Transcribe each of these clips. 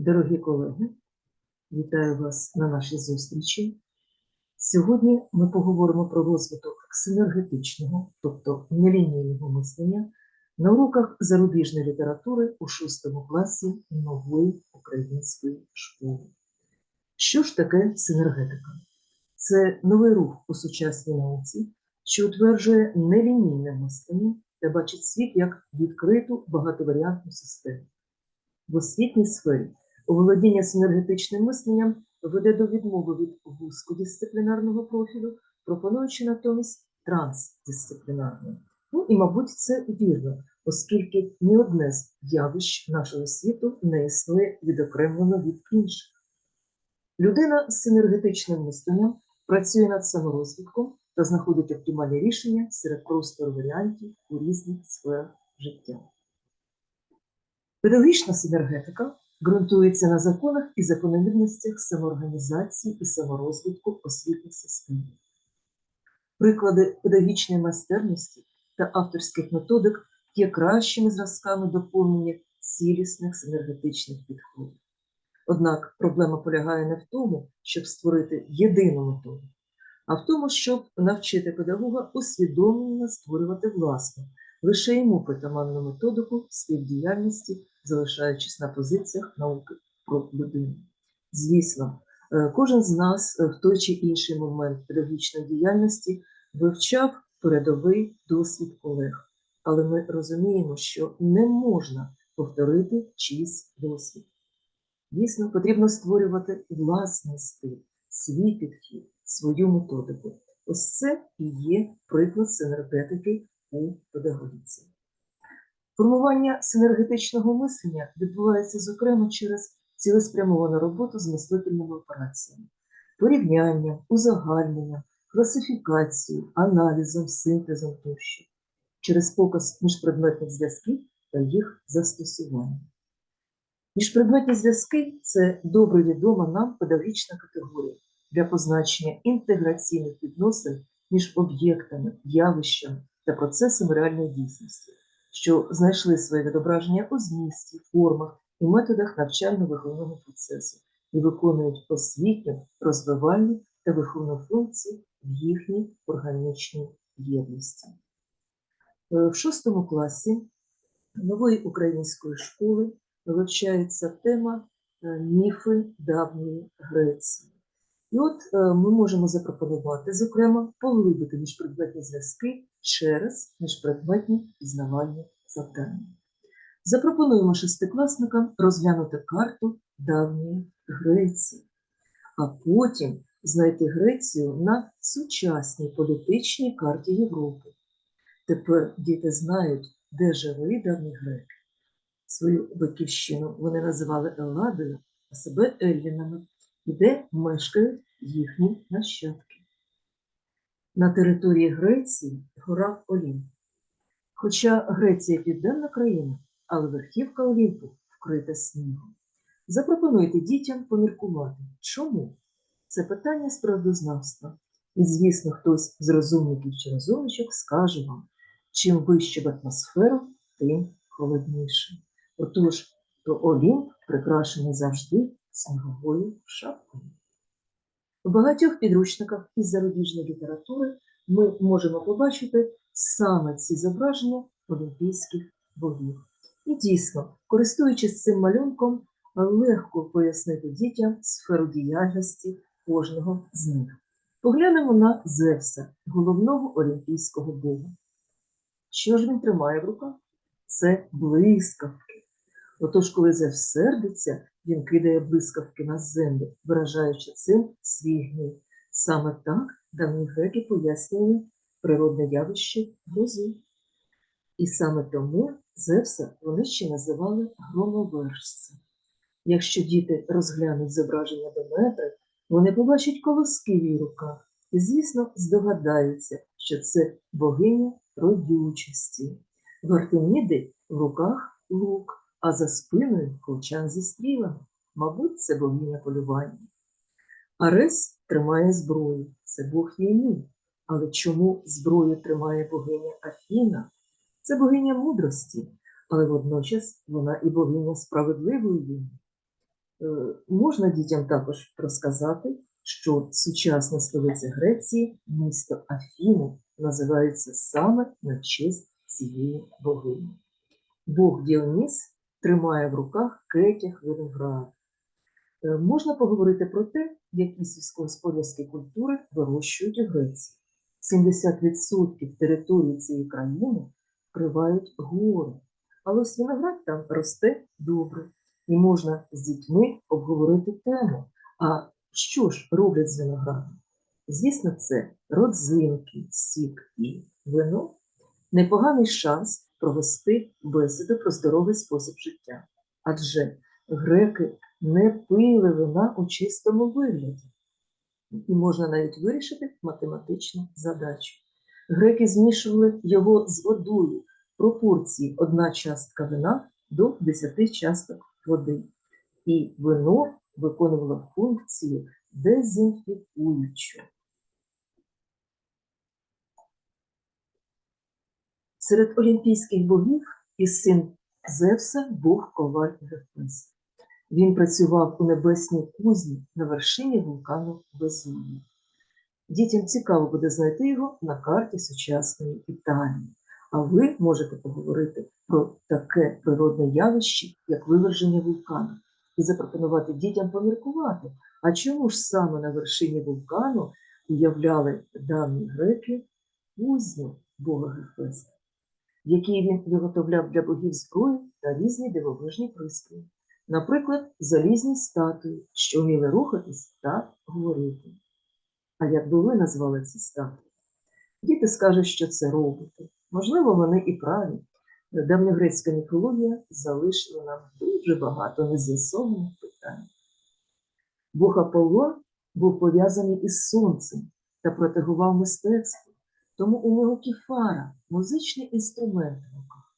Дорогі колеги, вітаю вас на нашій зустрічі. Сьогодні ми поговоримо про розвиток синергетичного, тобто нелінійного мислення на уроках зарубіжної літератури у 6 класі нової української школи. Що ж таке синергетика? Це новий рух у сучасній науці, що утверджує нелінійне мислення та бачить світ як відкриту багатоваріантну систему. В освітній сфері володіння синергетичним мисленням веде до відмови від вузькодисциплінарного профілю, пропонуючи натомість трансдисциплінарного. Ну і, мабуть, це вірно, оскільки ні одне з явищ нашого світу не існує відокремлено від інших. Людина з синергетичним мисленням працює над саморозвитком та знаходить оптимальні рішення серед простору варіантів у різних сферах життя. Педагогічна синергетика ґрунтується на законах і закономірностях самоорганізації і саморозвитку освітніх систем. Приклади педагогічної майстерності та авторських методик є кращими зразками доповнення цілісних синергетичних підходів. Однак проблема полягає не в тому, щоб створити єдину методу, а в тому, щоб навчити педагога усвідомлено створювати власну, лише йому притаманну методику співдіяльності, залишаючись на позиціях науки про людину. Звісно, е, кожен з нас е, в той чи інший момент педагогічної діяльності вивчав передовий досвід колег, але ми розуміємо, що не можна повторити чийсь досвід. Дійсно, потрібно створювати власний стиль, свій підхід, свою методику. Ось це і є приклад синергетики у педагогіці. Формування синергетичного мислення відбувається, зокрема, через цілеспрямовану роботу з мислительними операціями, порівнянням, узагальненням, класифікацією, аналізом, синтезом тощо, через показ міжпредметних зв'язків та їх застосування. Міжпредметні зв'язки це добре відома нам педагогічна категорія для позначення інтеграційних відносин між об'єктами, явищами та процесами реальної дійсності, що знайшли своє відображення у змісті, формах і методах навчально-виховного процесу і виконують освітню, розвивальну та виховну функцію в їхній органічній єдності. Е, В шостому класі нової української школи вивчається тема е, міфи давньої Греції. І от е, ми можемо запропонувати, зокрема, поглибити міжпредметні зв'язки через міжпредметні пізнавальні завдання. Запропонуємо шестикласникам розглянути карту давньої Греції, а потім знайти Грецію на сучасній політичній карті Європи. Тепер діти знають, де жили давні греки. Свою батьківщину вони називали Елладою, а себе Еллінами, де мешкають їхні нащадки. На території Греції гора Олімп. Хоча Греція південна країна, але верхівка Олімпу вкрита снігом. Запропонуйте дітям поміркувати, чому? Це питання з правдознавства. І, звісно, хтось з розумників чи розумничок скаже вам, чим вище в атмосферу, тим холодніше. Отож, то Олімп прикрашений завжди сніговою шапкою. У багатьох підручниках із зарубіжної літератури ми можемо побачити саме ці зображення олімпійських богів. І дійсно, користуючись цим малюнком, легко пояснити дітям сферу діяльності кожного з них. Поглянемо на Зевса, головного олімпійського бога. Що ж він тримає в руках? Це блискавки. Отож, коли Зевс сердиться, він кидає блискавки на землю, виражаючи цим свій гнів. Саме так давні греки пояснювали природне явище грози. І саме тому Зевса вони ще називали громовержцем. Якщо діти розглянуть зображення Деметри, вони побачать колоски в її руках і, звісно, здогадаються, що це богиня родючості. В Артеміди в руках лук, а за спиною колчан зі стрілами. Мабуть, це богиня полювання. Арес тримає зброю, це Бог війни. Але чому зброю тримає богиня Афіна? Це богиня мудрості, але водночас вона і богиня справедливої війни. Е, Можна дітям також розказати, що сучасна столиця Греції, місто Афіни, називається саме на честь цієї богині. Бог Діоніс тримає в руках кетях виноград. Е, Можна поговорити про те, які сільськогосподарські культури вирощують у Греції. 70% території цієї країни вкривають гори, але ось виноград там росте добре, і можна з дітьми обговорити тему. А що ж роблять з виноградом? Звісно, це родзинки, сік і вино. Непоганий шанс провести бесіду про здоровий спосіб життя. Адже греки не пили вина у чистому вигляді. І можна навіть вирішити математичну задачу. Греки змішували його з водою в пропорції одна частка вина до 10 часток води. І вино виконувало функцію дезінфікуючу. Серед олімпійських богів і син Зевса був коваль Гефест. Він працював у небесній кузні на вершині вулкану Везувій. Дітям цікаво буде знайти його на карті сучасної Італії. А ви можете поговорити про таке природне явище, як виверження вулкану, і запропонувати дітям поміркувати, а чому ж саме на вершині вулкану уявляли давні греки кузню Бога Гефеста, в він виготовляв для богів зброю та різні дивовижні пристрої. Наприклад, залізні статуї, що вміли рухатись та говорити. А як би ви назвали ці статуї? Діти скажуть, що це роботи. Можливо, вони і праві. Давньогрецька міфологія залишила нам дуже багато нез'ясованих питань. Бог Аполлон був пов'язаний із сонцем та протегував мистецтво, тому у нього кіфара, музичний інструмент в руках.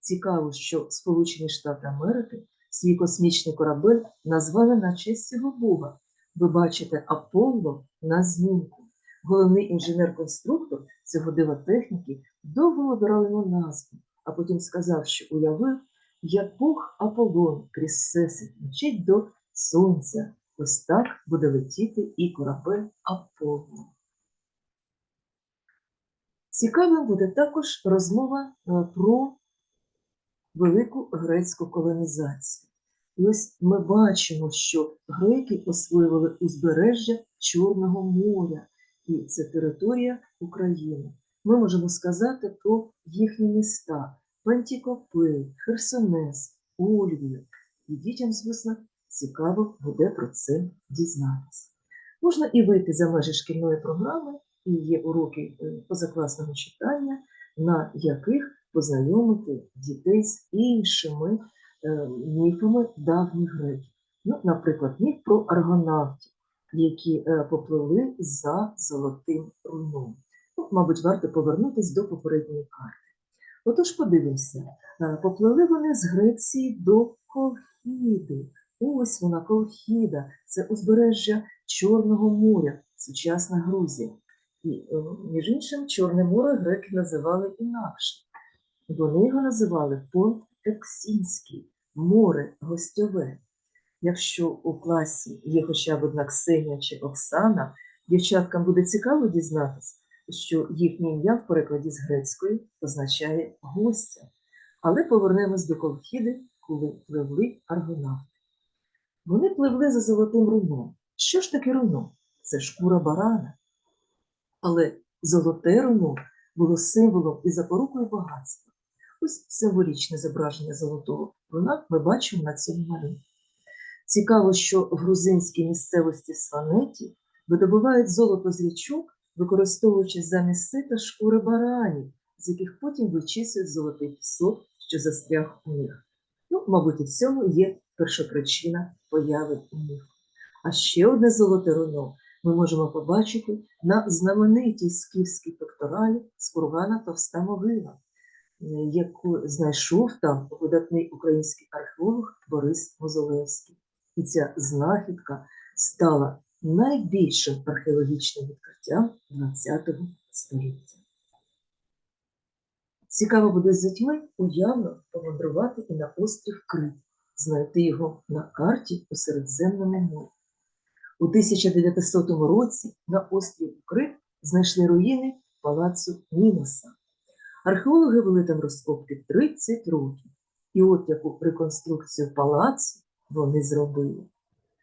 Цікаво, що Сполучені Штати Америки свій космічний корабель назвали на честь цього Бога. Ви бачите Аполло на знімку. Головний інженер-конструктор цього дива техніки довго вибирав йому назву, а потім сказав, що уявив, як Бог Аполлон крізь всесвіт мчить до сонця. Ось так буде летіти і корабель Аполло. Цікавим буде також розмова е, про велику грецьку колонізацію. І ось ми бачимо, що греки освоювали узбережжя Чорного моря, і це територія України. Ми можемо сказати про їхні міста Пантікопей, Херсонес, Ольвію. І дітям, звісно, цікаво буде про це дізнатися. Можна і вийти за межі шкільної програми, і є уроки е, позакласного читання, на яких познайомити дітей з іншими е, міфами давніх греків. Ну, наприклад, міф про аргонавтів, які е, попливли за золотим руном. Ну, мабуть, варто повернутися до попередньої карти. Отож, подивимося, попливли вони з Греції до Колхіди. Ось вона, Колхіда, це узбережжя Чорного моря, сучасна Грузія. І, е, між іншим, Чорне море греки називали інакше. Вони його називали Понт Ексінський, море гостьове. Якщо у класі є хоча б одна Ксенія чи Оксана, дівчаткам буде цікаво дізнатися, що їхнє ім'я в перекладі з грецької означає гостя. Але повернемось до Колхіди, коли пливли аргонавти. Вони пливли за золотим руном. Що ж таке руно? Це шкура барана. Але золоте руно було символом і запорукою багатства. Ось символічне зображення золотого руна ми бачимо на цьому малюнку. Цікаво, що в грузинській місцевості Сванеті видобувають золото з річок, використовуючи замість сита шкури баранів, з яких потім вичісують золотий пісок, що застряг у них. Ну, мабуть, і в цьому є першопричина появи міфу. А ще одне золоте руно ми можемо побачити на знаменитій скіфській пекторалі з кургана Товста могила, е, яку знайшов там видатний український археолог Борис Мозолевський. І ця знахідка стала найбільшим археологічним відкриттям ХХ століття. Цікаво буде з дітьми уявно помандрувати і на острів Крит. знайти його на карті у Середземному морі. У 1900 році на острові Крит знайшли руїни палацу Міноса. Археологи вели там розкопки 30 років. І от яку реконструкцію палацу вони зробили.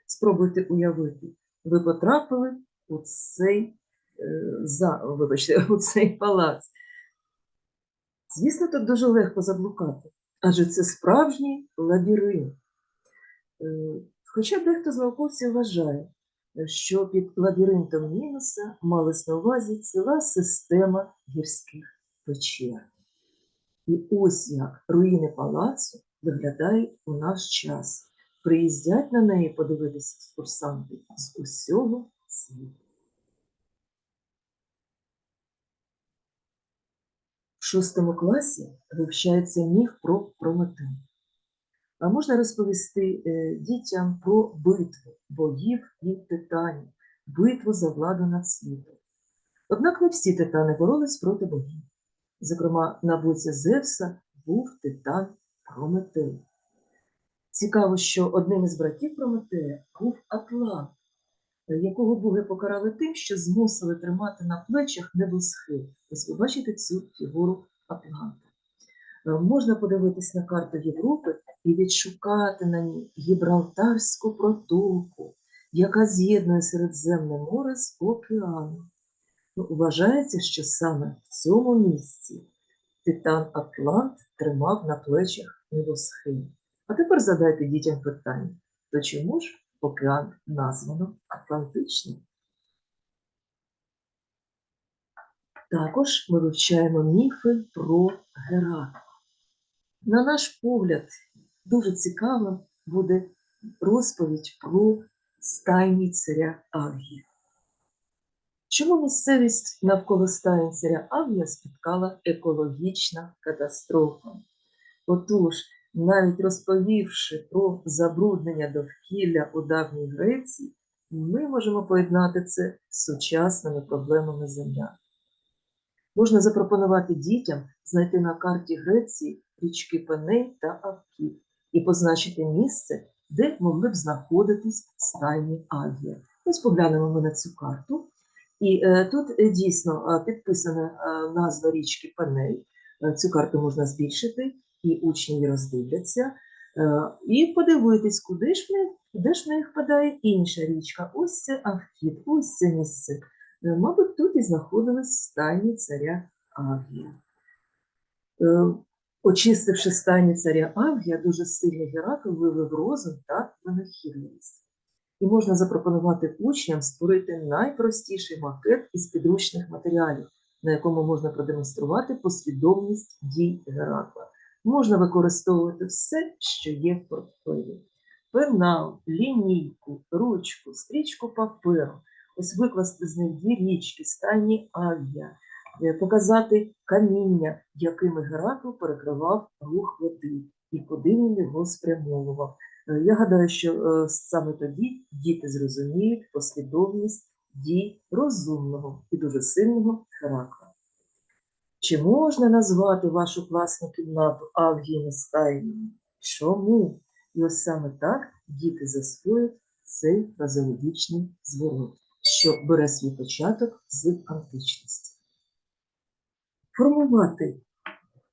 Спробуйте уявити, ви потрапили у цей, е, за, вибачте, у цей палац. Звісно, тут дуже легко заблукати, адже це справжній лабіринт. Е, Хоча дехто з науковців вважає, що під лабіринтом Мінуса малась на увазі ціла система гірських печер. І ось як руїни палацу виглядають у наш час. Приїздять на неї подивитися екскурсанти з усього світу. В шостому класі вивчається міф про Прометей. Можна розповісти е, дітям про битву богів і титанів, битву за владу над світом. Однак не всі титани боролись проти богів. Зокрема, на боці Зевса був титан Прометей. Цікаво, що одним із братів Прометея був Атлант, е, якого боги покарали тим, що змусили тримати на плечах небосхил. Ось ви бачите цю фігуру Атланта. Е, Можна подивитись на карту Європи і відшукати на ній Гібралтарську протоку, яка з'єднує Середземне море з океаном. Ну, вважається, що саме в цьому місці титан Атлант тримав на плечах небосхил. А тепер задайте дітям питання, то чому ж океан названо Атлантичним? Також ми вивчаємо міфи про Геракла. На наш погляд, дуже цікавим буде розповідь про стайні царя Авгія. Чому місцевість навколо стайні царя Авгія спіткала екологічна катастрофа? Отож, навіть розповівши про забруднення довкілля у давній Греції, ми можемо поєднати це з сучасними проблемами земля. Можна запропонувати дітям знайти на карті Греції річки Пеней та Авків і позначити місце, де могли б знаходитись стайні Авія. Ось поглянемо ми на цю карту. І е, тут е, дійсно е, підписана е, назва річки Пеней. Е, Цю карту можна збільшити, і учні її роздивляться. Е, І подивитись, куди ж ми, куди ж них впадає інша річка. Ось це Авкіт, ось це місце. Е, Мабуть, тут і знаходились стайні царя Авгія. Е, Очистивши стайні царя Авгія, дуже сильний Геракл вивив розум та винахідливість. І можна запропонувати учням створити найпростіший макет із підручних матеріалів, на якому можна продемонструвати послідовність дій Геракла. Можна використовувати все, що є в портфелі: пенал, лінійку, ручку, стрічку паперу. Ось викласти з них дві річки, стайні авіа, е, показати каміння, якими Геракл перекривав рух води, і куди він його спрямовував. Е, Я гадаю, що е, саме тоді діти зрозуміють послідовність дій розумного і дуже сильного Геракла. Чи можна назвати вашу класну кімнату Авгієм стайною? Чому? І ось саме так діти засвоять цей фразеологічний зворот, що бере свій початок з античності. Формувати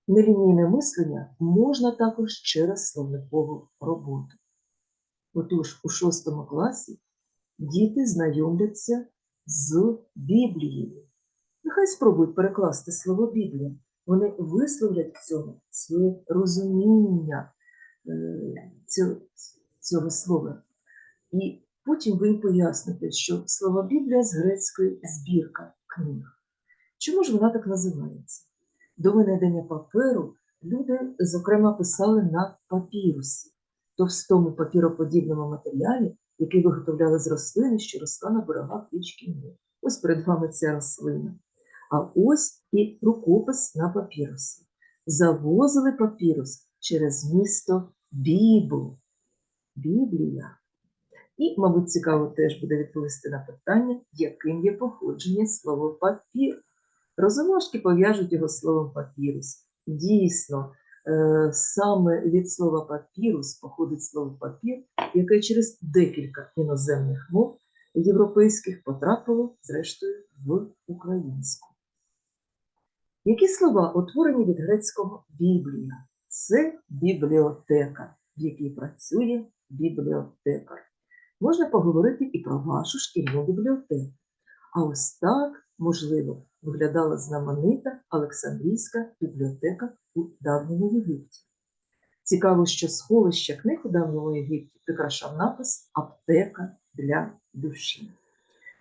нелінійне мислення можна також через словникову роботу. Отож, у шостому класі діти знайомляться з Біблією. Нехай спробують перекласти слово Біблія. Вони висловлять в цьому своє розуміння е, цього, цього слова. І потім ви їм поясните, що слово Біблія з грецької збірка книг. Чому ж вона так називається? До винайдення паперу люди, зокрема, писали на папірусі, товстому папіроподібному матеріалі, який виготовляли з рослини, що росла на берегах річки Нил. Ось перед вами ця рослина. А ось і рукопис на папірусі. Завозили папірус через місто Бібл. Біблія. І, мабуть, цікаво теж буде відповісти на питання, яким є походження слова папір. Розумашки пов'яжуть його словом папірус. Дійсно, Е, Саме від слова папірус походить слово папір, яке через декілька іноземних мов європейських потрапило, зрештою, в українську. Які слова утворені від грецького біблія? Це бібліотека, в якій працює бібліотекар. Можна поговорити і про вашу шкільну бібліотеку. А ось так, можливо, виглядала знаменита Олександрійська бібліотека у давньому Єгипті. Цікаво, що сховище книг у давньому Єгипті прикрашав напис Аптека для душі.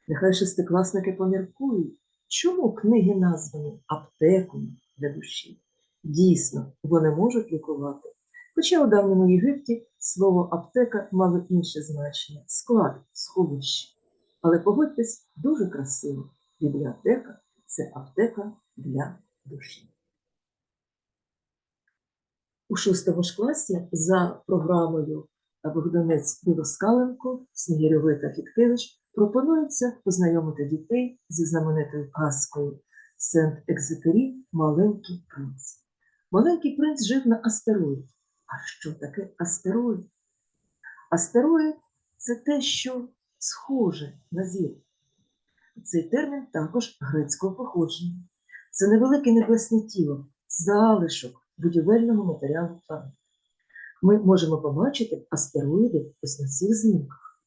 Нехай шестикласники поміркують, чому книги названі аптекою для душі. Дійсно, вони можуть лікувати. Хоча у давньому Єгипті слово аптека мало інше значення склад, сховище. Але погодьтесь, дуже красиво. Бібліотека це аптека для душі. У шостому ж класі за програмою Богданець Білоскаленко, Снігирьовий та Фіткевич пропонується познайомити дітей зі знаменитою казкою Сент-Екзепері Маленький принц. Маленький принц жив на астероїді. А що таке астероїд? Астероїд це те, що схоже на зірку. Цей термін також грецького походження. Це невелике небесне тіло, залишок будівельного матеріалу планети. Ми можемо побачити астероїди ось на цих знімках.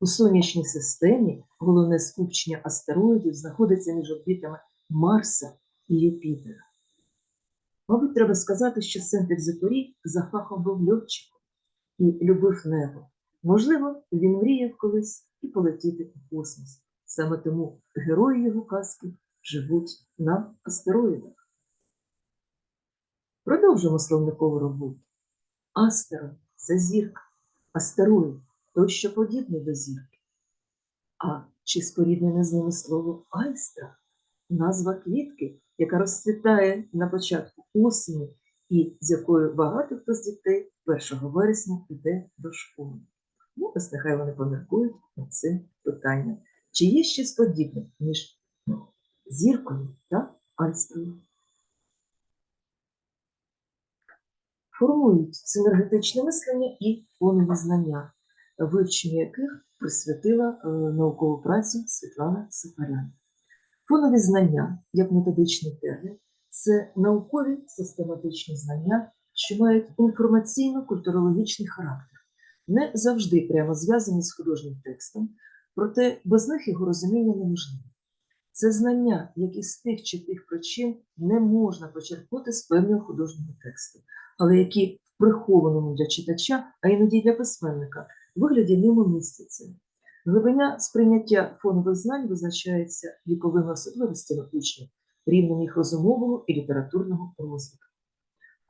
У сонячній системі головне скупчення астероїдів знаходиться між орбітами Марса і Юпітера. Мабуть, треба сказати, що Сент-Екзепорі за фахом був льотчиком і любив небо. Можливо, він мріяв колись і полетіти у космос. Саме тому герої його казки живуть на астероїдах. Продовжимо словникову роботу. Астеро це зірка, астероїд той, що подібний до зірки. А чи споріднене з ними слово айстра назва квітки, яка розцвітає на початку осені і з якою багато хто з дітей 1 вересня йде до школи. Ну, ось нехай вони поміркують над цим питанням. Чи є щось подібне між ну, зіркою та айстрою? Формують синергетичне мислення і фонові знання, вивченню яких присвятила е, наукову працю Світлана Сафарян. Фонові знання, як методичний термін, це наукові систематичні знання, що мають інформаційно-культурологічний характер, не завжди прямо зв'язані з художнім текстом, проте без них його розуміння неможливе. Це знання, які з тих чи тих причин не можна почерпнути з певного художнього тексту, але які в прихованому для читача, а іноді для письменника, вигляді ньому містяться. Глибина сприйняття фонових знань визначається віковими особливостями учнів, рівнем їх розумового і літературного розвитку.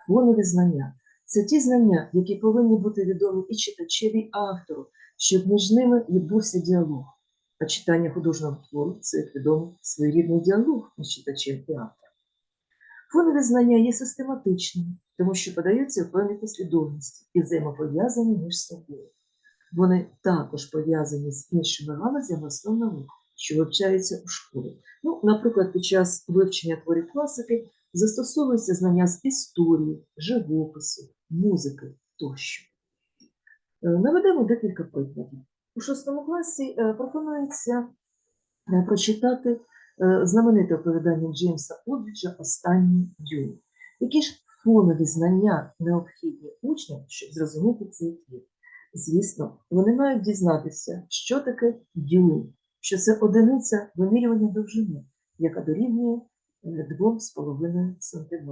Фонові знання це ті знання, які повинні бути відомі і читачеві, і автору, щоб між ними відбувся діалог. А читання художнього твору це, як відомо, своєрідний діалог між читачем і автором. Фонові знання є систематичними, тому що подаються в певній послідовності і взаємопов'язані між собою. Вони також пов'язані з іншими галузями основ що вивчаються у школі. Ну, наприклад, під час вивчення творів класики застосовуються знання з історії, живопису, музики тощо. Е, Наведемо декілька прикладів. У шостому класі е, пропонується е, прочитати знамените оповідання Джеймса Одріджа Останній дюйм. Які ж фонові знання необхідні учням, щоб зрозуміти цей твір? Звісно, вони мають дізнатися, що таке дюйм, що це одиниця вимірювання довжини, яка дорівнює е, 2,5 см.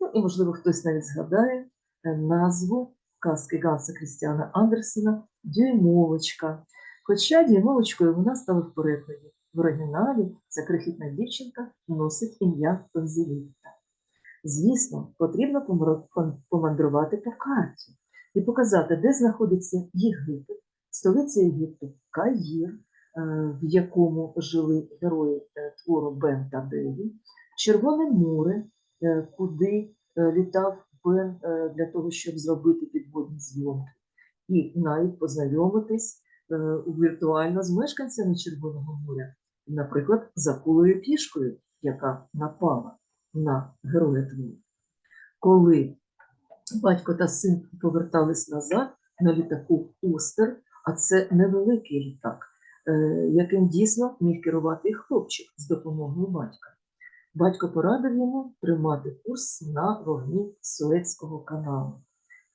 Ну і, можливо, хтось навіть згадає назву казки Ганса Крістіана Андерсена Дюймовочка. Хоча дюймовочкою вона стала в перекладі. В оригіналі ця крихітна дівчинка носить ім'я Пензелітта. Звісно, потрібно помандрувати по карті і показати, де знаходиться Єгипет, столиця Єгипту Каїр, е, в якому жили герої е, твору Бен та Деві, Червоне море, куди е, літав Бен е, для того, щоб зробити підводні зйомки, і навіть познайомитись е, віртуально з мешканцями Червоного моря, наприклад, з акулою пішкою, яка напала на героя твору. Коли Батько та син повертались назад на літаку Остер, а це невеликий літак, е, яким дійсно міг керувати хлопчик з допомогою батька. Батько порадив йому тримати курс на вогні Суецького каналу.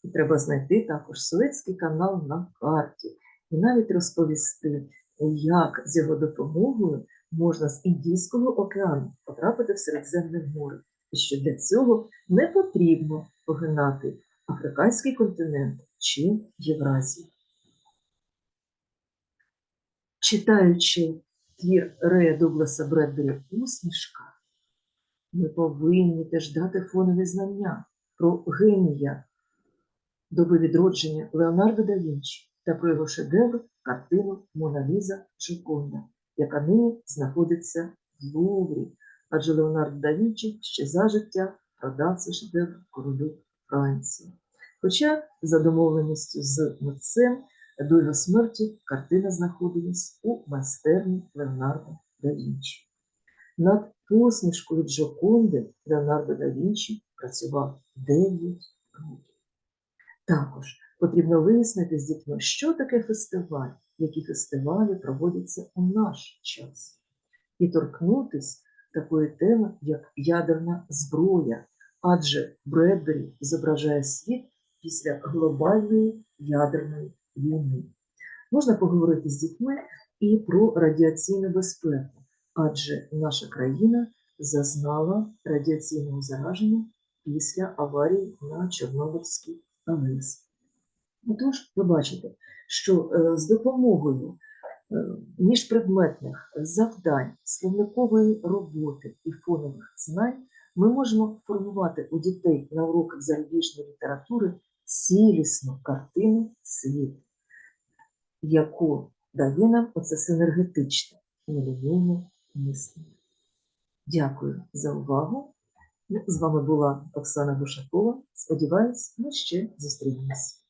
І треба знайти також Суецький канал на карті і навіть розповісти, як з його допомогою можна з Індійського океану потрапити в Середземне море, і що для цього не потрібно погинати африканський континент чи Євразію. Читаючи твір Рея Дугласа Бредбері «Усмішка», ми повинні теж дати фонові знання про генія доби відродження Леонардо да Вінчі та про його шедевр картину Мона Ліза Джоконда, яка нині знаходиться в Луврі, адже Леонардо да Вінчі ще за життя продав цей шедевр королю Франції. Хоча, за домовленістю з митцем, до його смерті картина знаходилась у майстерні Леонардо да Вінчі. Над посмішкою Джоконди Леонардо да Вінчі працював 9 років. Також потрібно вияснити з дітьми, що таке фестиваль, які фестивалі проводяться у наш час, і торкнутись такої теми, як ядерна зброя, адже Бредбері зображає світ після глобальної ядерної війни. Можна поговорити з дітьми і про радіаційну безпеку, адже наша країна зазнала радіаційного зараження після аварії на Чорнобильській АЕС. Отож, ви бачите, що е, з допомогою е, міжпредметних завдань, словникової роботи і фонових знань ми можемо формувати у дітей на уроках зарубіжної літератури цілісну картину світу, яку дає нам оце синергетичне нелінійне мислення. Дякую за увагу. З вами була Оксана Гушакова. Сподіваюсь, ми ще зустрінемось.